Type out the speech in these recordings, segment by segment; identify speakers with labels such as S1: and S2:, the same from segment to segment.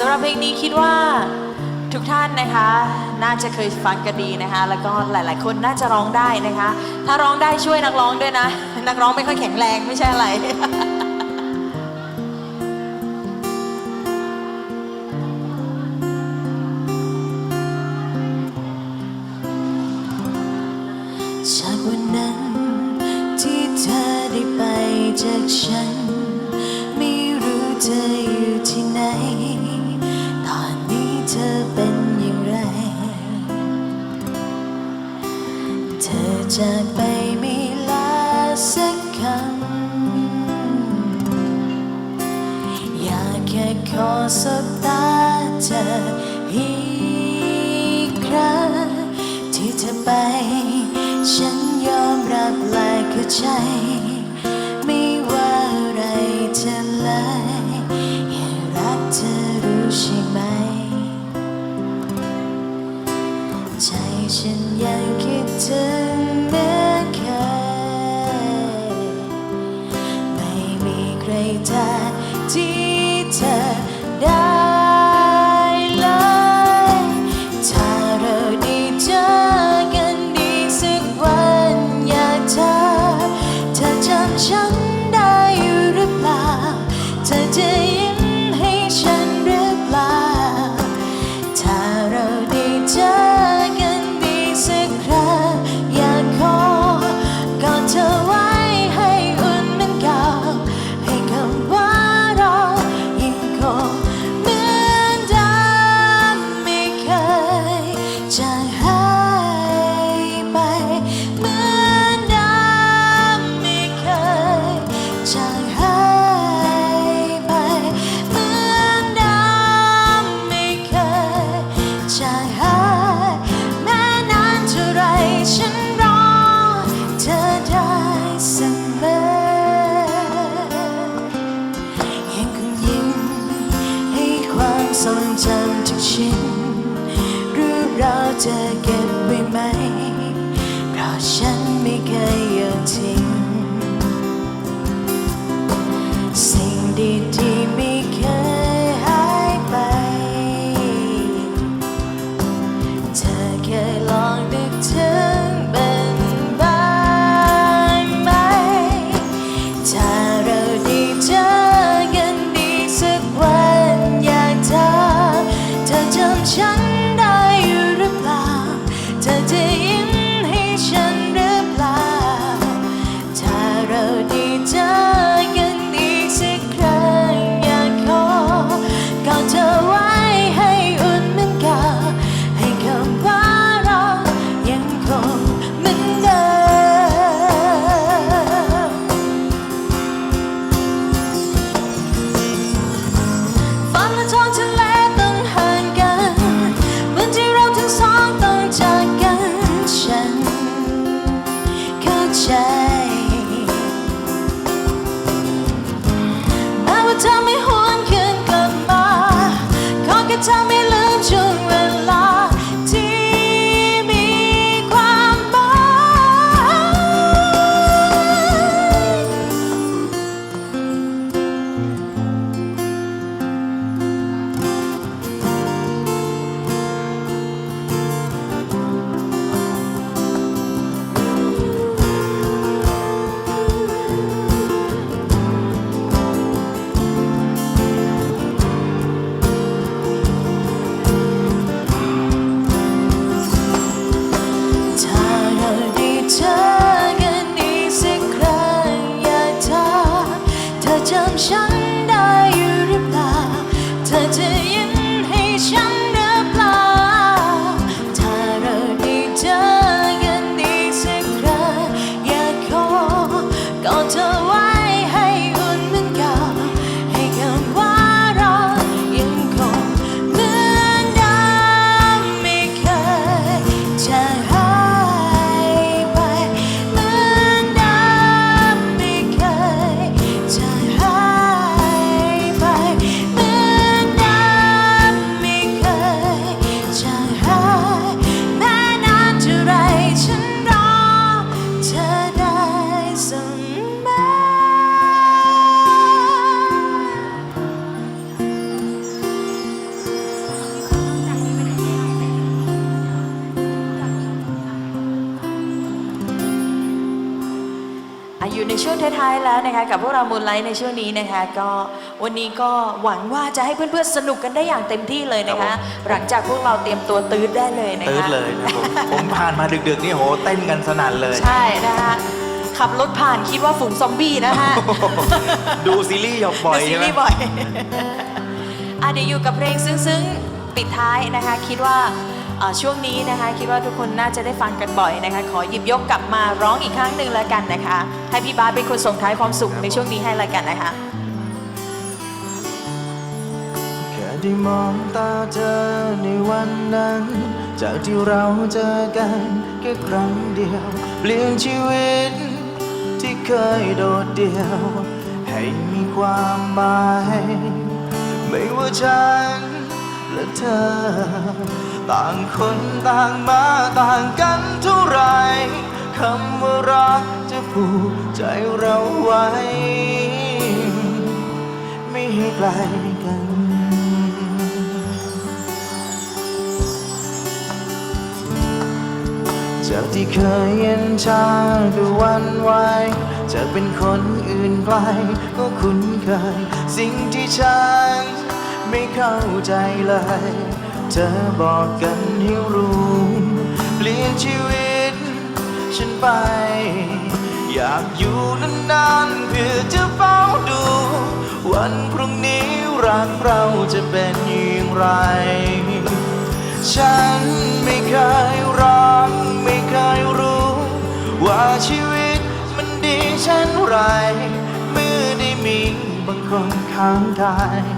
S1: สำหรับเพลงนี้คิดว่าทุกท่านนะคะ น่าจะเคยฟังกันดีนะคะ แล้วก็หลาย ๆ คนน่าจะร้องได้นะคะ ถ้าร้องได้ช่วยนักร้องด้วยนะ นักร้องไม่ค่อยแข็งแรงไม่ใช่อะไร
S2: จากวันนั้นที่เธอได้ไปจากฉัน เธอจากไปไม่ลาสักคำอยากแค่ขอสบตาเธอ ใครจะที่เธอได้ เธอเก็บไว้ไหม เพราะฉันไม่เคย
S1: ช่วงท้ายๆแล้วนะคะกับพวกเรามูลไลท์ในช่วงนี้นะคะ ก็วันนี้ก็หวังว่าจะให้เพื่อนๆสนุกกันได้อย่างเต็มที่เลยนะ
S3: ครั
S1: คะ
S3: บผม
S1: หลังจากพวกเราเตรียมตัวตื้ดได้เลยนะคะ
S3: ตื้ดเลยนะผมผมผ่านมาดึกๆนี่โหเต้นกันสนั่นเลย
S1: ใช่นะคะขับรถผ่านคิดว่าฝูงซอมบี้นะคะ
S3: ดูซีรีส์บ่อย
S1: ดูซี
S3: ใช่ไหม
S1: รีส์บ่อยอะเดี๋ยวอยู่กับเพลงซึ้งๆปิดท้ายนะคะ คิดว่าเอ่อ ช่วงนี้นะคะคิดว่าทุกคนน่าจะได้ฟังกันบ่อยนะคะขอหยิบยกกลับมาร้องอีกครั้งหนึ่งแล้วกันนะคะ ให้พี่บาสเป็นคนส่งท้ายความสุขในช่วงนี้ให้แล้วกันนะคะ
S3: แค่ได้มองตาเธอในวันนั้น จากที่เราเจอกันแค่ครั้งเดียวเปลี่ยนชีวิตที่เคยโดดเดี่ยว ให้มีความหมาย ไม่ว่าฉัน และเธอ ต่างคนต่างมาต่างกันเท่าไรคำว่ารักจะผูกใจเราไว้ ไม่ให้ไกลกันจากที่เคยเย็นชาก็วันไหวจะเป็นคนอื่นไกลก็คุ้นเคย สิ่งที่ฉัน ไม่เข้าใจเลย เธอบอกกันให้รู้เปลี่ยนชีวิต ฉันไป อยากอยู่นานๆเพื่อจะเฝ้าดู วันพรุ่งนี้รักเราจะเป็นอย่างไร ฉันไม่เคยรักไม่เคยรู้ ว่าชีวิตมันดีเช่นไร เมื่อได้มีบางคนข้างกาย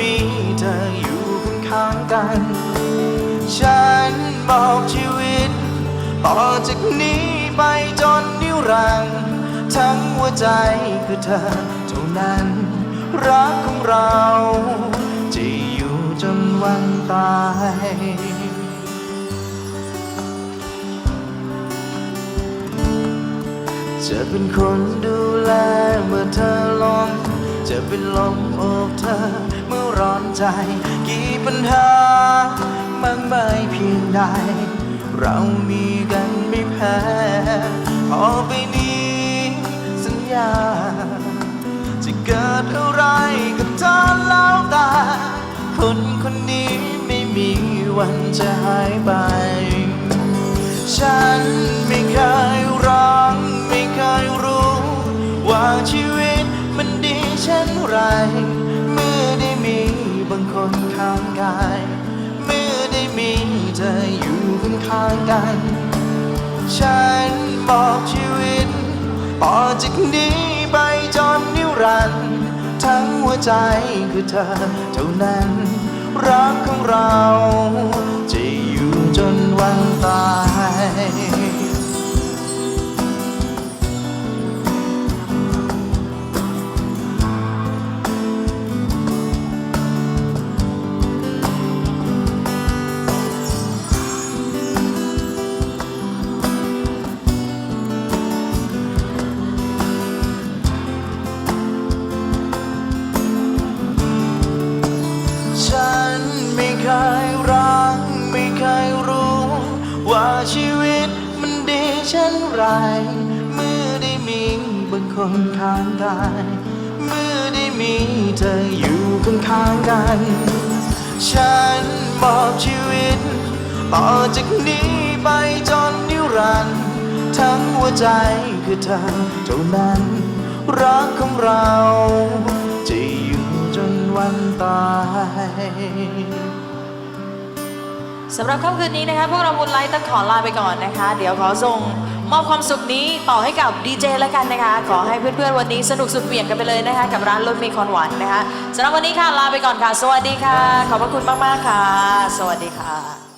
S3: มีเธออยู่ข้างกัน ฉันบอกชีวิต ต่อจากนี้ไปจนนิรันดร์ทั้งหัวใจคือเธอเท่านั้น รักของเราจะอยู่จนวันตายจะเป็นคนดูแลเมื่อเธอล้มจะเป็นลมอบเธอ ร้อนใจ กี่ปัญหามากมายเพียงใด เรามีกันไม่แพ้พอไปนี้สัญญา จะเกิดอะไรกับเธอแล้วตาคนคนนี้ไม่มีวันจะหายไป ฉันไม่เคยรักไม่เคยรู้ ว่าชีวิตมันดีเช่นไร บางคนข้างกาย เมื่อได้มีเธออยู่ข้างกัน ฉันบอกชีวิตต่อจากนี้ไปจนนิรันดร์ทั้งหัวใจคือเธอเท่านั้น รักของเรา จะอยู่จนวันตาย ไรเมื่อได้มีบางคนข้างกายเมื่อได้มีเธออยู่ข้างๆกัน ฉันมอบชีวิต ต่อจากนี้ไปจนนิรันดร์ทั้งหัวใจคือเธอเท่านั้น รักของเราจะอยู่จนวันตาย
S1: สำหรับค่ำคืนนี้นะคะพวกเรามูลไลท์ต้องขอลาไปก่อนนะคะ เดี๋ยวขอส่ง มอบความสุขนี้ต่อให้กับดีเจแล้วกันนะคะ ขอให้เพื่อนๆวันนี้สนุกสุดเหวี่ยงกันไปเลยนะคะ กับร้านรถเมย์คอนหวานนะคะสำหรับวันนี้ค่ะลาไปก่อนค่ะ สวัสดีค่ะ ขอบพระคุณมากๆค่ะ สวัสดีค่ะ